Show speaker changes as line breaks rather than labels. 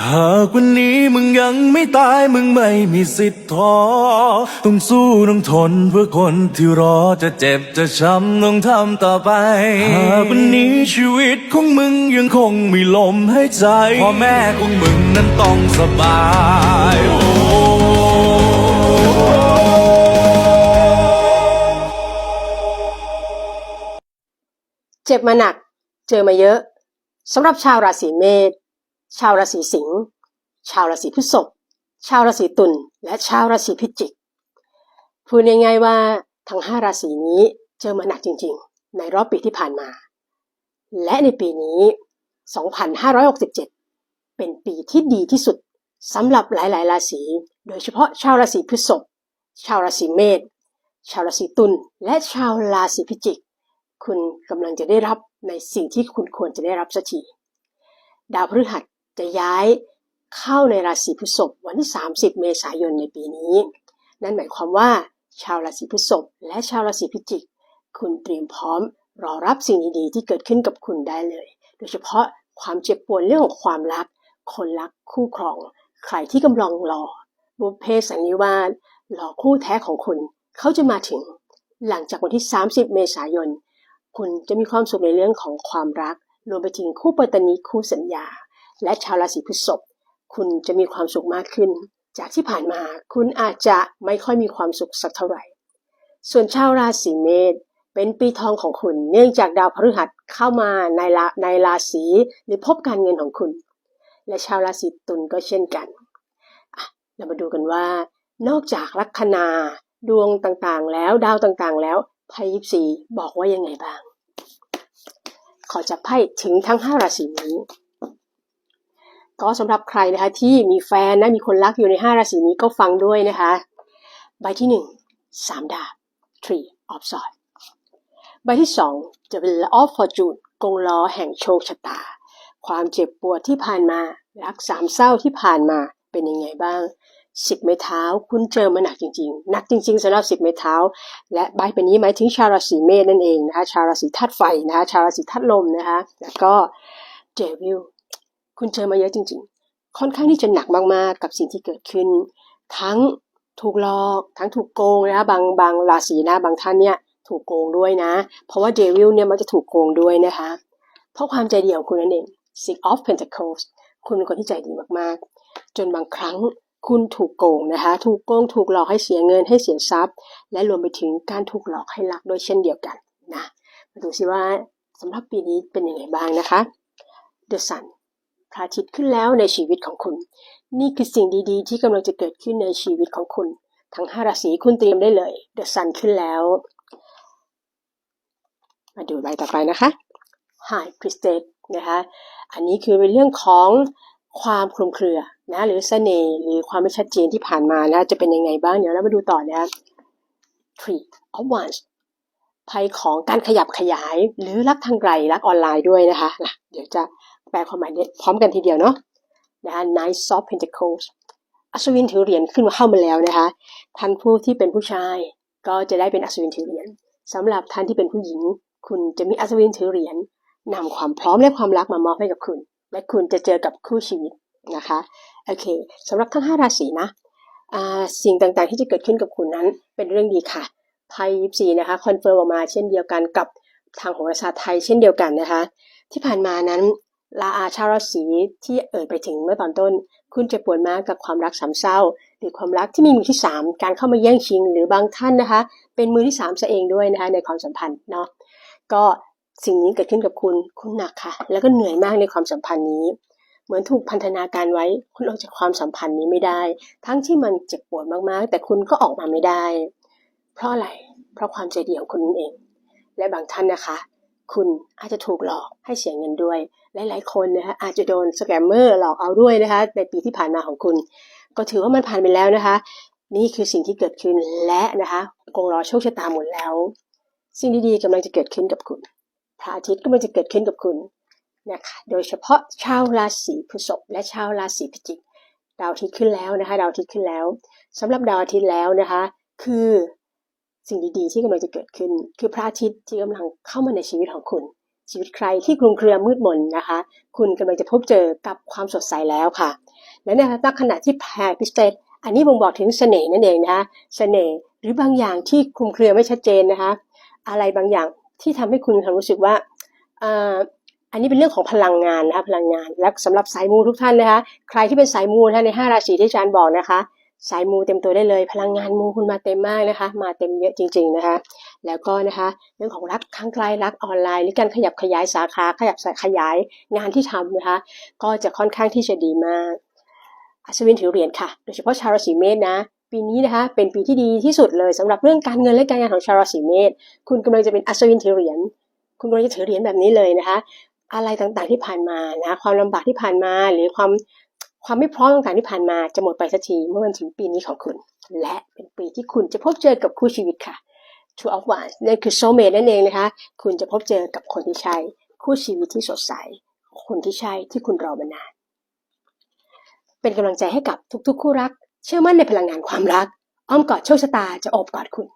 หากวันนี้มึงยังไม่ตายมึงไม่มีสิทธิ์ท้อต้องสู้ต้องทนเพื่อคนที่รอจะเจ็บจะช้ำต้องทำต่อไป หากวันนี้ชีวิตของมึงยังคงมีลมหายใจพ่อแม่ของมึงนั้นต้องสบายโอ้
เจ็บมาหนัก เจอมาเยอะสำหรับชาวราศีเมษ ชาวราศีสิงห์ชาวราศีพฤษภชาวราศีตุลและชาวราศีพิจิกพูดง่ายๆว่าทั้งห้าราศีนี้เจอมาหนักจริงๆ ในรอบปีที่ผ่านมา และในปีนี้ 2567 เป็นปีที่ดีที่สุดสำหรับหลายๆ ราศี โดยเฉพาะชาวราศีพฤษภชาวราศีเมษชาวราศีตุลและชาวราศีพิจิก คุณกำลังจะได้รับในสิ่งที่คุณควรจะได้รับสักทีดาวพฤหัส จะย้ายเข้าในราศีพฤษภวันที่ 30 เมษายนในปีนี้ นั่นหมายความว่า ชาวราศีพฤษภและชาวราศีพิจิก คุณเตรียมพร้อมรอรับสิ่งดีๆที่เกิดขึ้นกับคุณได้เลย โดยเฉพาะความเจ็บปวดเรื่องของความรัก คนรักคู่ครอง ใครที่กำลังรอบุพเพสันนิวาสรอคู่แท้ของคุณ เขาจะมาถึง หลังจากวันที่ 30 เมษายน คุณจะมีความสุขในเรื่องของความรัก รวมไปถึงคู่ปัตตนีคู่สัญญา และชาวราศีพฤษภคุณจะมีความสุขมากขึ้น จากที่ผ่านมาคุณอาจจะไม่ค่อยมีความสุขสักเท่าไหร่ ส่วนชาวราศีเมษเป็นปีทองของคุณเนื่องจากดาวพฤหัสเข้ามาในราในราศีหรือพบการเงินของคุณ และชาวราศีตุลก็เช่นกัน เรามาดูกันว่า นอกจากลัคนาดวงต่างๆ แล้วดาวต่างๆ แล้วไพ่ยิปซีบอกว่ายังไงบ้าง ขอจับไพ่ถึงทั้ง5ราศีนี้ ก็สำหรับใครนะคะที่มีแฟนนะมีคนรักอยู่ใน 5 ราศีนี้ก็ฟังด้วยนะคะ ใบที่ 1 3 ดาบ Tree of Swords ใบที่2จะเป็น of Fortune กงล้อแห่งโชคชะตา ความเจ็บปวดที่ผ่านมารักสามเศร้าที่ผ่านมาเป็นยังไงบ้างสิบไม้เท้า คุณเจอมาหนักจริงๆหนักจริง ๆสำหรับสิบไม้เท้า และใบเป็นนี้หมายถึงชาวราศีเมษนั่นเองนะคะชาวราศีธาตุไฟนะคะชาวราศีธาตุลมนะคะแล้วก็เดวิล คุณเจอมาเยอะจริง ๆ ค่อนข้างที่จะหนักมากๆ กับสิ่งที่เกิดขึ้น ทั้งถูกหลอก ทั้งถูกโกงนะบางบางราศีนะบางท่านเนี่ยถูกโกงด้วยนะ เพราะว่าเดวิลเนี่ยมันจะถูกโกงด้วยนะคะ เพราะความใจเดีของคุณนั่นเอง Six of Pentacles คุณเป็นคนที่ใจดีมากๆ จนบางครั้งคุณถูกโกงนะคะ ถูกโกง ถูกหลอกให้เสียเงินให้เสียทรัพย์ และรวมไปถึงการถูกหลอกให้รักด้วยเช่นเดียวกันนะ มาดูสิว่าสำหรับปีนี้เป็นยังไงบ้างนะคะ The Sun พระอาทิตย์ขึ้นแล้วในชีวิตของคุณ นี่คือสิ่งดีๆ ที่กำลังจะเกิดขึ้นในชีวิตของคุณ ทั้งห้าราศีคุณเตรียมได้เลย The Sun ขึ้นแล้ว มาดูใบต่อไปนะคะ High Priestess นะคะ อันนี้คือเป็นเรื่องของความคลุมเครือนะหรือเสน่ห์หรือความไม่ชัดเจนที่ผ่านมานะจะเป็นยังไงบ้างเดี๋ยวเรามาดูต่อนะ Three of Wands ไพ่ของการขยับขยายหรือรักทางไกลรักออนไลน์ด้วยนะคะนะเดี๋ยวจะ แปลความหมายเนี่ยพร้อมกันทีเดียวเนาะนะคะ Knight of Pentacles อัศวินถือเหรียญขึ้นมาเข้ามาแล้วนะคะท่านผู้ที่เป็นผู้ชายก็จะได้เป็นอัศวินถือเหรียญสำหรับท่านที่เป็นผู้หญิง คุณจะมีอัศวินถือเหรียญนำความพร้อมและความรักมามอบให้กับคุณ และคุณจะเจอกับคู่ชีวิตนะคะโอเคสำหรับทั้ง5ราศีนะสิ่งต่างๆที่จะเกิดขึ้นกับคุณนั้นเป็นเรื่องดีค่ะไพ่ยิปซีนะคะคอนเฟิร์มออกมาเช่นเดียวกันกับทางโหราศาสตร์ไทยเช่นเดียวกันนะคะ ที่ผ่านมานั้น ลาอาชาวราศีที่เอ่ยไปถึงเมื่อตอนต้น คุณจะปวดมากกับความรักสามเศร้า หรือความรักที่มีมือที่สามการเข้ามาแย่งชิง หรือบางท่านนะคะ เป็นมือที่สามซะเองด้วยนะคะในความสัมพันธ์เนาะก็สิ่งนี้เกิดขึ้นกับคุณคุณหนักค่ะ แล้วก็เหนื่อยมากในความสัมพันธ์นี้ เหมือนถูกพันธนาการไว้คุณออกจากความสัมพันธ์นี้ไม่ได้ ทั้งที่มันเจ็บปวดมากๆ แต่คุณก็ออกมาไม่ได้ เพราะอะไรเพราะความใจเดียวของคุณเอง และบางท่านนะคะ คุณอาจจะถูกหลอกให้เสียเงินด้วย หลายๆ คนนะคะอาจจะโดนสแกมเมอร์หลอกเอาด้วยนะคะในปีที่ผ่านมาของคุณ ก็ถือว่ามันผ่านไปแล้วนะคะ นี่คือสิ่งที่เกิดขึ้นและนะคะกงล้อโชคชะตาหมดแล้ว สิ่งดีๆกำลังจะเกิดขึ้นกับคุณพระอาทิตย์กำลังจะเกิดขึ้นกับคุณนะคะโดยเฉพาะชาวราศีพฤษภและชาวราศีพิจิกดาวอาทิตย์ขึ้นแล้วนะคะดาวอาทิตย์ขึ้นแล้วสำหรับดาวอาทิตย์แล้วนะคะ คือ สิ่งดีๆ ที่กำลังจะเกิดขึ้น คือพระอาทิตย์ที่กำลังเข้ามาในชีวิตของคุณ ชีวิตใครที่คลุมเครือมืดมนนะคะ คุณกำลังจะพบเจอกับความสดใสแล้วค่ะ และในขณะที่แพรพิสเตตอันนี้บ่งบอกถึงเสน่ห์นั่นเองนะคะเสน่ห์หรือบางอย่างที่คลุมเครือไม่ชัดเจนนะคะ อะไรบางอย่างที่ทำให้คุณมีความรู้สึกว่าอันนี้เป็นเรื่องของพลังงานนะคะพลังงานและสำหรับสายมูทุกท่านนะคะ ใครที่เป็นสายมูนะคะในห้าราศีที่อาจารย์บอกนะคะ สายมูเต็มตัวได้เลย พลังงานมูคุณมาเต็มมากนะคะ มาเต็มเยอะจริง ๆนะคะ แล้วก็นะคะเรื่องของรักข้างไกลรักออนไลน์หรือการขยับขยายสาขาขยับขยายงานที่ทำนะคะ ก็จะค่อนข้างที่จะดีมากอัศวินถือเหรียญค่ะ โดยเฉพาะชาวราศีเมษนะ ปีนี้นะคะเป็นปีที่ดีที่สุดเลยสำหรับเรื่องการเงินและการงานของชาวราศีเมษคุณกำลังจะเป็นอัศวินถือเหรียญคุณกำลังจะถือเหรียญแบบนี้เลยนะคะ อะไรต่างๆที่ผ่านมานะความลำบากที่ผ่านมาหรือความ ความไม่พร้อมต่างๆที่ผ่านมาจะหมดไปสักทีเมื่อมันถึงปีนี้ของคุณ และเป็นปีที่คุณจะพบเจอกับคู่ชีวิตค่ะ Two of Wands นั่นคือ soulmate นั่นเองนะคะ คุณจะพบเจอกับคนที่ใช่ คู่ชีวิตที่สดใส คนที่ใช่ที่คุณรอมานาน เป็นกำลังใจให้กับทุกๆ คู่รัก เชื่อมั่นในพลังงานความรัก อ้อมกอดโชคชะตาจะโอบกอดคุณ